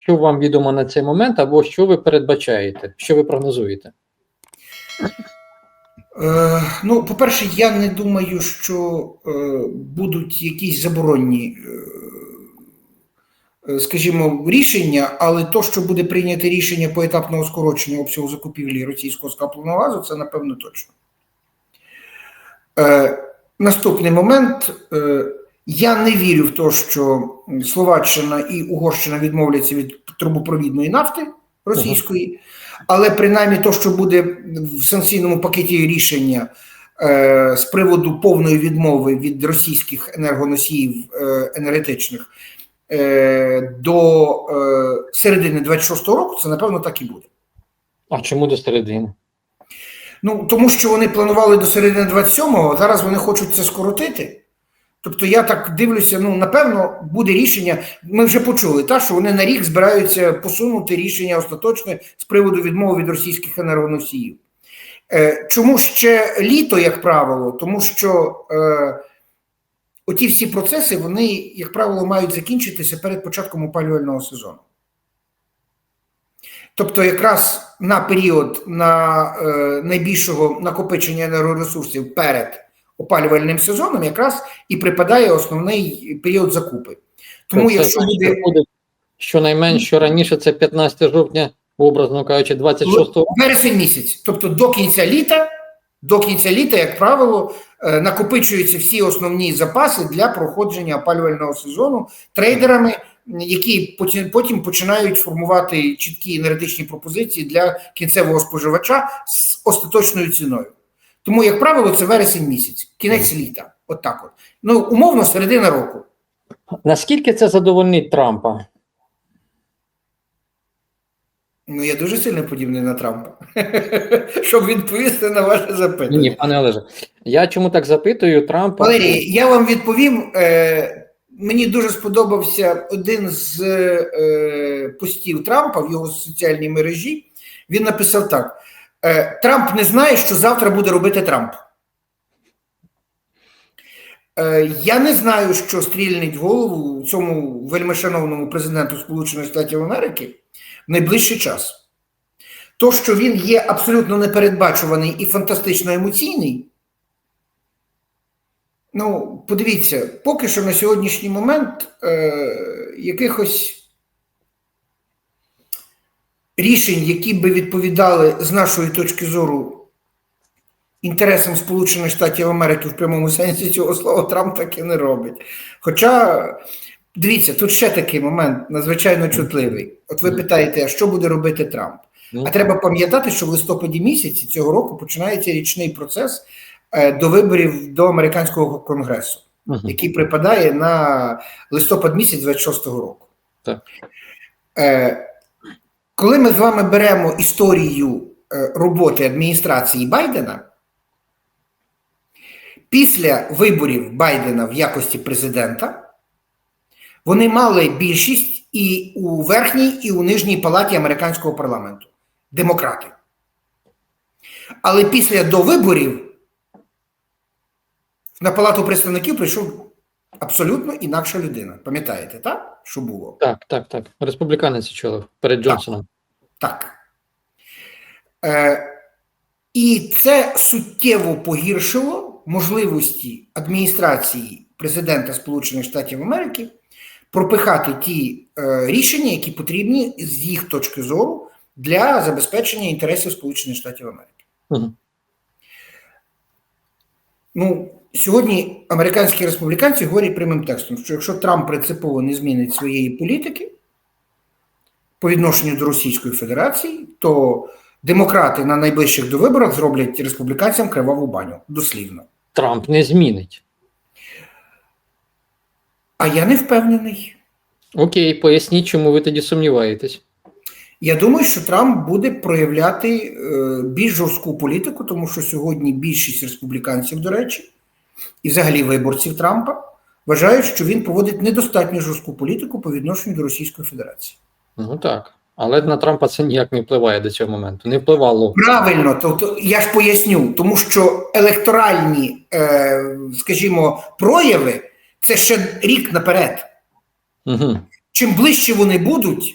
Що вам відомо на цей момент, або що ви передбачаєте, що ви прогнозуєте? Е, ну, по-перше, я не думаю, що е, будуть якісь заборонні, е, е, скажімо, рішення, але то, що буде прийнято рішення поетапного скорочення обсягу закупівлі російського скапленого газу, це напевно точно. Е, наступний момент. Е, я не вірю в те, що Словаччина і Угорщина відмовляться від трубопровідної нафти російської, але принаймні то, що буде в санкційному пакеті рішення е, з приводу повної відмови від російських енергоносіїв е, енергетичних е, до е, середини 26-го року, це напевно так і буде. А чому до середини? Ну тому що вони планували до середини 27-го, зараз вони хочуть це скоротити. Тобто я так дивлюся, ну напевно, буде рішення. Ми вже почули, та, що вони на рік збираються посунути рішення остаточне з приводу відмови від російських енергоносіїв. Е, чому ще літо, як правило? Тому що е, оті всі процеси, вони, як правило, мають закінчитися перед початком опалювального сезону. Тобто, якраз на період на е, найбільшого накопичення енергоресурсів перед опалювальним сезоном якраз і припадає основний період закупи. Тому, Це якщо буде виходить, щонайменш раніше, це 15 жовтня, образно кажучи, 26-го вересень місяць, тобто до кінця літа, до кінця літа, як правило, е, накопичуються всі основні запаси для проходження опалювального сезону трейдерами, які потім- потім починають формувати чіткі енергетичні пропозиції для кінцевого споживача з остаточною ціною. Тому, як правило, це вересень місяць, кінець літа. От так от. Ну, умовно, середина року. Наскільки це задовольнить Трампа? Ну, я дуже сильно подібний на Трампа, щоб відповісти на ваше запитання. Ні, пане Олеже. Я чому так запитую Трампа? Валерій, я вам відповім. Е, мені дуже сподобався один з е, постів Трампа в його соціальній мережі. Він написав так: Трамп не знає, що завтра буде робити Трамп. Е, я не знаю, що стрільнить голову цьому вельмишановному президенту Сполучених Штатів Америки в найближчий час. То, що він є абсолютно непередбачуваний і фантастично емоційний. Ну, подивіться, поки що на сьогоднішній момент е, якихось рішень, які би відповідали з нашої точки зору інтересам Сполучених Штатів Америки в прямому сенсі цього слова, Трамп так і не робить. Хоча, дивіться, тут ще такий момент надзвичайно чутливий. От ви питаєте, а що буде робити Трамп? А треба пам'ятати, що в листопаді місяці цього року починається річний процес е, до виборів до американського конгресу, який припадає на листопад місяць 26-го року. Так. Коли ми з вами беремо історію е, роботи адміністрації Байдена, після виборів Байдена в якості президента, вони мали більшість і у верхній, і у нижній палаті американського парламенту демократи. Але після довиборів на палату представників прийшов абсолютно інакша людина. Пам'ятаєте, так? Що було? Так, так, так. Республіканець очолив перед Джонсоном. Так. Е, і це суттєво погіршило можливості адміністрації президента Сполучених Штатів Америки пропихати ті е, рішення, які потрібні з їх точки зору для забезпечення інтересів Сполучених Штатів Америки. Мгм. Ну, сьогодні американські республіканці говорять прямим текстом, що якщо Трамп принципово не змінить своєї політики по відношенню до Російської Федерації, то демократи на найближчих до виборах зроблять республіканцям криваву баню, дослівно. Трамп не змінить. А я не впевнений. Окей, поясніть, чому ви тоді сумніваєтесь. Я думаю, що Трамп буде проявляти е, більш жорстку політику, тому що сьогодні більшість республіканців, до речі, і взагалі виборців Трампа вважають, що він проводить недостатньо жорстку політику по відношенню до Російської Федерації. Ну так. Але на Трампа це ніяк не впливає до цього моменту. Не впливало. Правильно, тобто я ж поясню, тому що електоральні, е, скажімо, прояви це ще рік наперед. Угу. Чим ближче вони будуть,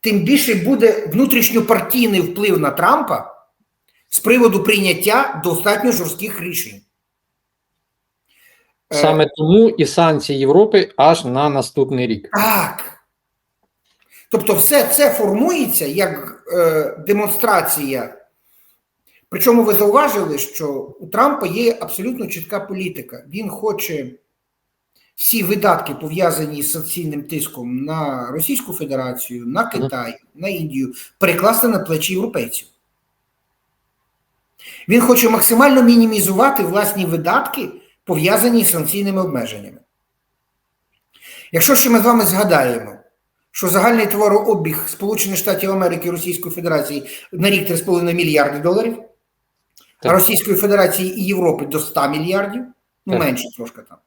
тим більше буде внутрішньопартійний вплив на Трампа з приводу прийняття достатньо жорстких рішень. Е, Саме тому і санкції Європи аж на наступний рік. Так. Тобто, все це формується як е, демонстрація. Причому ви зауважили, що у Трампа є абсолютно чітка політика. Він хоче всі видатки, пов'язані з санкційним тиском на Російську Федерацію, на Китай, на Індію, перекласти на плечі європейців. Він хоче максимально мінімізувати власні видатки, пов'язані з санкційними обмеженнями. Якщо ще ми з вами згадаємо, що загальний товарообіг Сполучених Штатів Америки і Російської Федерації на рік 3,5 мільярди доларів, а Російської Федерації і Європи до 100 мільярдів, ну Так. менше трошки там,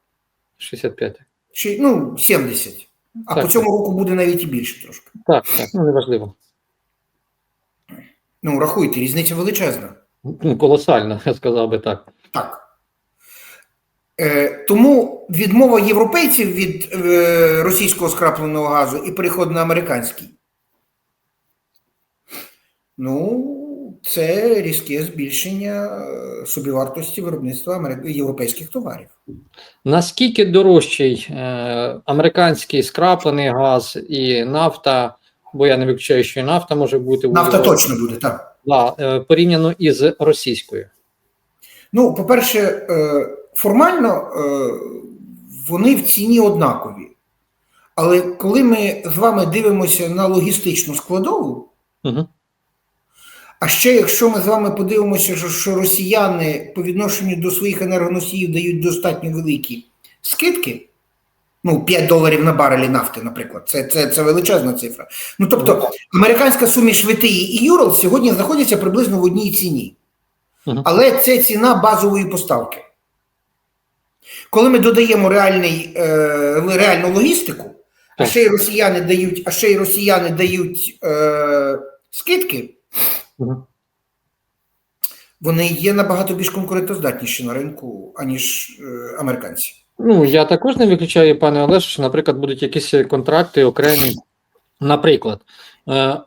65. ще, ну 70. А Так, по цьому року буде навіть і більше трошки. Так, так, ну неважливо. Ну, рахуйте, різниця величезна. Ну, колосально, я сказав би так. Так. Е, тому відмова європейців від е, російського скрапленого газу і переход на американський. Ну, це різке збільшення е, собівартості виробництва європейських товарів. Наскільки дорожчий американський скраплений газ і нафта, бо я не виключаю, що і нафта може бути Нафта у- точно буде, так. да, порівняно із російською. Ну, по-перше, формально е, вони в ціні однакові. Але коли ми з вами дивимося на логістичну складову, Угу. А ще якщо ми з вами подивимося, що, росіяни по відношенню до своїх енергоносіїв дають достатньо великі скидки, ну 5 доларів на барелі нафти, наприклад, це, це, це величезна цифра. Ну тобто, американська суміш ВТІ і Юрал сьогодні знаходяться приблизно в одній ціні, але це ціна базової поставки. Коли ми додаємо реальний, е, реальну логістику, а ще й росіяни дають, а ще й росіяни дають е, скидки. Угу. вони є набагато більш конкурентоздатніші на ринку, аніж е, американці. Ну, я також не виключаю, пане Олеже, що, наприклад, будуть якісь контракти окремі. Наприклад,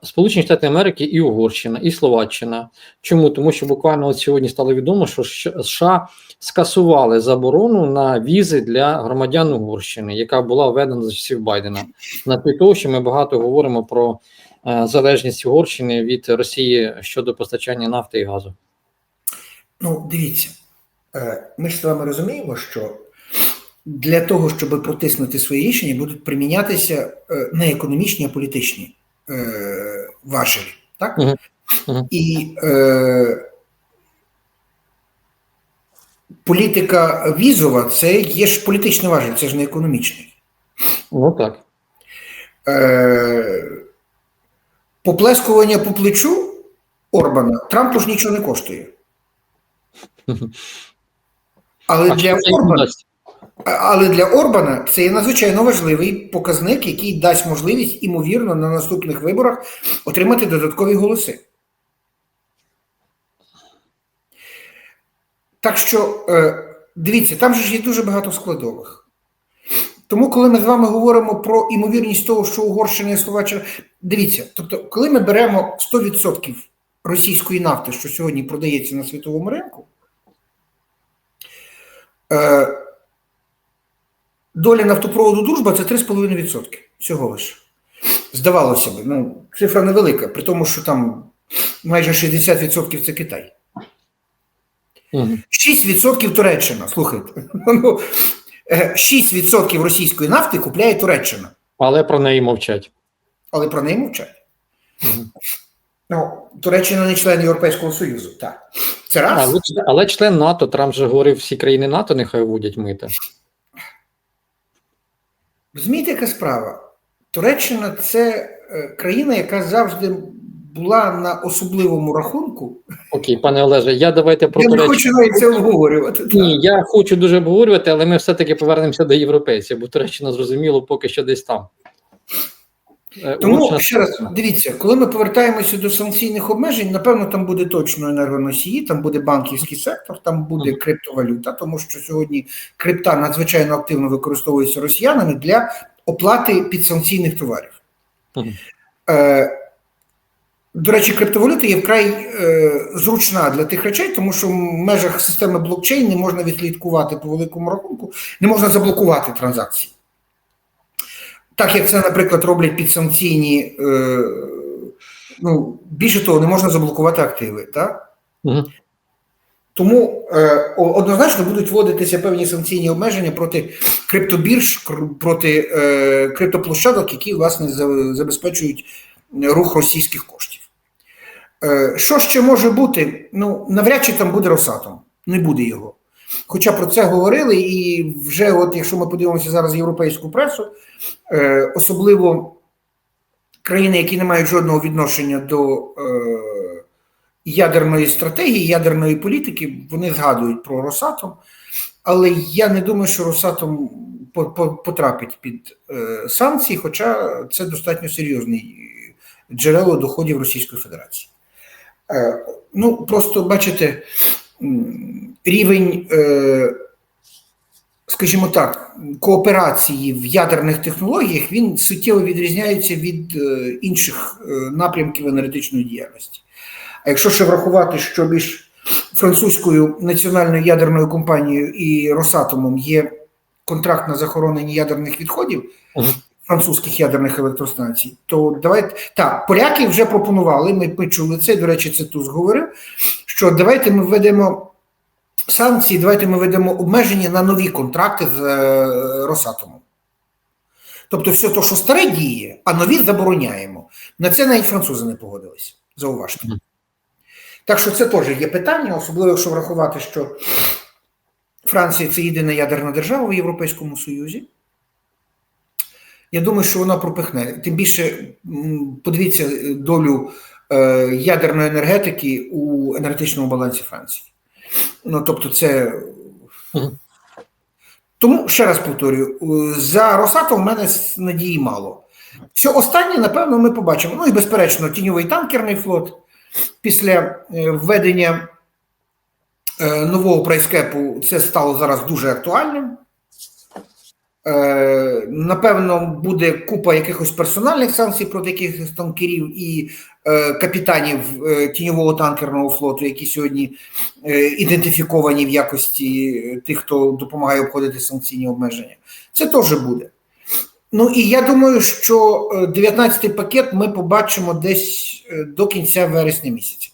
Сполучені Штати Америки і Угорщина, і Словаччина. Чому? Тому що буквально от сьогодні стало відомо, що США скасували заборону на візи для громадян Угорщини, яка була введена за часів Байдена. На того, що ми багато говоримо про е, залежність Угорщини від Росії щодо постачання нафти і газу. Ну, дивіться, е, ми ж з вами розуміємо, що для того, щоб протиснути свої рішення, будуть примінятися е, не економічні, а політичні е, важелі. Так? Мгм. І е, політика візова це є ж політичний важель, це ж не економічний. Ну так. Е, поплескування по плечу Орбана Трампу ж нічого не коштує. Але А для, Орбана? Але для Орбана це є надзвичайно важливий показник, який дасть можливість, імовірно, на наступних виборах отримати додаткові голоси. Так що, е, дивіться, там же ж є дуже багато складових. Тому, коли ми з вами говоримо про імовірність того, що Угорщина і Словаччина. Дивіться, тобто, коли ми беремо 100% російської нафти, що сьогодні продається на світовому ринку, е, доля нафтопроводу дружба це 3,5% всього лише. Здавалося б, ну, цифра невелика, при тому, що там майже 60% це Китай. 6% Туреччина, слухайте. Ну, е, 6% російської нафти купляє Туреччина, Але про неї мовчать. але про неї мовчать. Ну, Туреччина не член Європейського Союзу. Так. Це раз. Але, але член НАТО, Трамп же говорив, всі країни НАТО нехай вводять мита. Розумієте, яка справа? Туреччина це е, країна, яка завжди була на особливому рахунку. Окей, пане Олеже, я давайте про Я не хочу навіть це обговорювати. так. Ні, я хочу дуже обговорювати, але ми все-таки повернемося до європейців, бо Туреччина зрозуміло поки що десь там. Е, Тому Угорщина- ще раз дивіться, коли ми повертаємося до санкційних обмежень, напевно, там буде точно енергоносії, там буде банківський сектор, там буде криптовалюта, тому що сьогодні крипта надзвичайно активно використовується росіянами для оплати підсанкційних товарів. Е, до речі, криптовалюта є вкрай е, зручна для тих речей, тому що в межах системи блокчейн не можна відслідкувати по великому рахунку, не можна заблокувати транзакції. Так як це, наприклад, роблять підсанкційні, е, ну, більше того, не можна заблокувати активи. Так? Мгм. Тому е, однозначно будуть вводитися певні санкційні обмеження проти криптобірж, проти е, криптоплощадок, які власне забезпечують рух російських коштів. Е, що ще може бути? Ну, навряд чи там буде Росатом, не буде його. Хоча про це говорили, і вже, от якщо ми подивимося зараз європейську пресу, е, особливо країни, які не мають жодного відношення до е, ядерної стратегії, ядерної політики, вони згадують про Росатом, але я не думаю, що Росатом по- по- потрапить під е, санкції, хоча це достатньо серйозний джерело доходів Російської Федерації. Е, ну, просто бачите, рівень, е, скажімо так, кооперації в ядерних технологіях він суттєво відрізняється від е, інших е, напрямків енергетичної діяльності. А якщо ще врахувати, що між французькою національною ядерною компанією і Росатомом є контракт на захоронення ядерних відходів французьких ядерних електростанцій, то давайте так, поляки вже пропонували. Ми, ми чули це. До речі, це Туз говорив. Що давайте ми введемо санкції, давайте ми введемо обмеження на нові контракти з е, Росатомом. Тобто, все те, що старе діє, а нові забороняємо. На це навіть французи не погодилися. Зауважте. Так що це теж є питання, особливо якщо врахувати, що Франція це єдина ядерна держава в Європейському Союзі. Я думаю, що вона пропихне. Тим більше, подивіться е, долю е, ядерної енергетики у енергетичному балансі Франції. Ну, тобто, це. Тому ще раз повторюю: е, за Росата в мене надії мало. Все останнє, напевно, ми побачимо. Ну і безперечно, тіньовий танкерний флот після е, введення е, нового прайскепу це стало зараз дуже актуальним. Е, Напевно, буде купа якихось персональних санкцій проти якихось танкерів і е, капітанів е, тіньового танкерного флоту, які сьогодні ідентифіковані в якості тих, хто допомагає обходити санкційні обмеження. Це теж буде. Ну і я думаю, що 19-й пакет ми побачимо десь до кінця вересня місяця.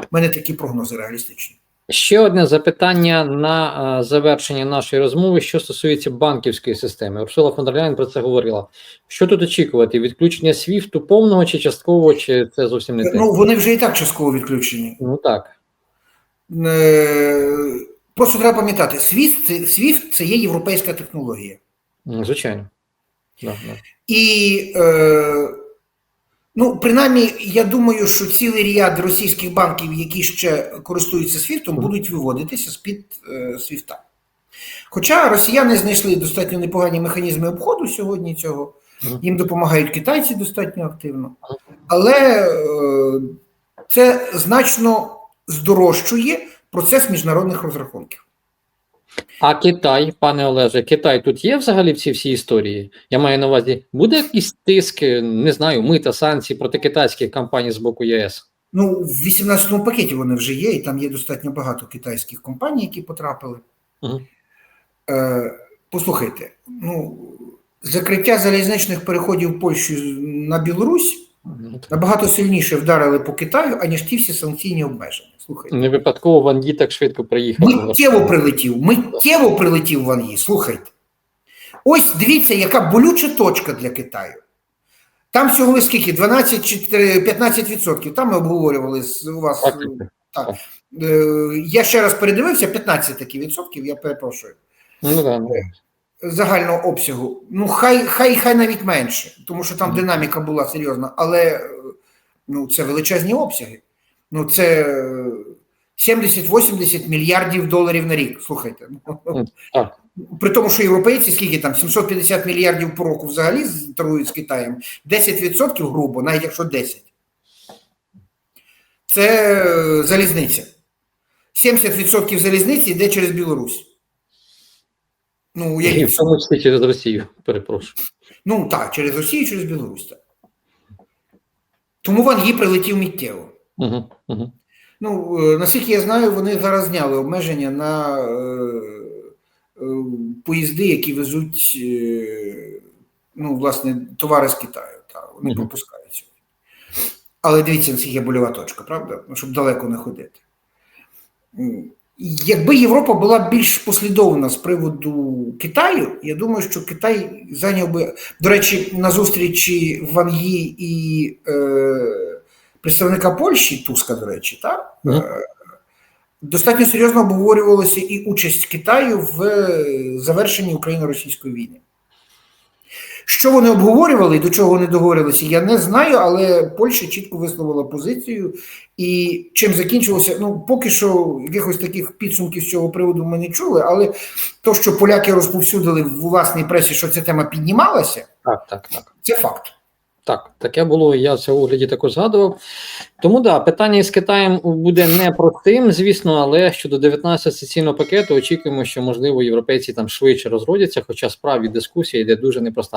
У мене такі прогнози реалістичні. Ще одне запитання на е, завершення нашої розмови, що стосується банківської системи. Урсула фон дер про це говорила. Що тут очікувати? Відключення СВІФТу повного чи часткового, чи це зовсім не те? Ну, вони вже і так частково відключені. Ну так. Е, Просто треба пам'ятати, SWIFT це, SWIFT це є європейська технологія. Звичайно. Да, да. І, е, ну, принаймні, я думаю, що цілий ряд російських банків, які ще користуються SWIFT, будуть виводитися з-під е, SWIFT. Хоча росіяни знайшли достатньо непогані механізми обходу сьогодні цього, їм допомагають китайці достатньо активно. Але е, це значно здорожчує процес міжнародних розрахунків. А Китай, пане Олеже, Китай тут є взагалі в цій всій історії? Я маю на увазі, буде якийсь тиск, не знаю, мита, санкції проти китайських компаній з боку ЄС? Ну, в 18-му пакеті вони вже є, і там є достатньо багато китайських компаній, які потрапили. Мгм. Е, послухайте, ну, закриття залізничних переходів Польщі на Білорусь. Набагато сильніше вдарили по Китаю, аніж ті всі санкційні обмеження. Слухайте. Не випадково Ван Ї так швидко приїхав. Миттєво прилетів, миттєво прилетів Ван Ї, слухайте. Ось дивіться, яка болюча точка для Китаю. Там всього скільки? 12 чи 15%. Там ми обговорювали з у вас. Так, Так. Е, Я ще раз передивився, 15 таки відсотків, я перепрошую. Ну, да, ну. Загального обсягу. Ну, хай, хай, хай навіть менше, тому що там динаміка була серйозна, але е, ну, це величезні обсяги. Ну, це е, 70-80 мільярдів доларів на рік. Слухайте. Ну, так. При тому, що європейці скільки там 750 мільярдів по року взагалі торгують з Китаєм, 10% грубо, навіть якщо 10. Це е, залізниця. 70% залізниці йде через Білорусь. Ну, І в тому числі через Росію, перепрошую. Ну так, через Росію, через Білорусь. Так. Тому Ван Ї прилетів миттєво. Угу, угу. Ну, е, наскільки я знаю, вони зараз зняли обмеження на е, е, поїзди, які везуть е, ну, власне, товари з Китаю. Та, вони Мгм. пропускають сьогодні. Але дивіться, наскільки є больова точка, правда? Ну, щоб далеко не ходити. Якби Європа була більш послідовна з приводу Китаю, я думаю, що Китай зайняв би, до речі, на зустрічі Ван Ї і е, представника Польщі, Туска, до речі, так? Мгм. Е, достатньо серйозно обговорювалася і участь Китаю в е, завершенні Україно-російської війни. Що вони обговорювали і до чого вони договорилися, я не знаю, але Польща чітко висловила позицію. І чим закінчилося, ну поки що якихось таких підсумків з цього приводу ми не чули, але то, що поляки розповсюдили в власній пресі, що ця тема піднімалася, Так, так, так. це факт. Так, таке було, я це у огляді також згадував. Тому да, питання із Китаєм буде непростим, звісно, але щодо 19 сесійного пакету очікуємо, що можливо європейці там швидше розродяться, хоча справді дискусія йде дуже непроста.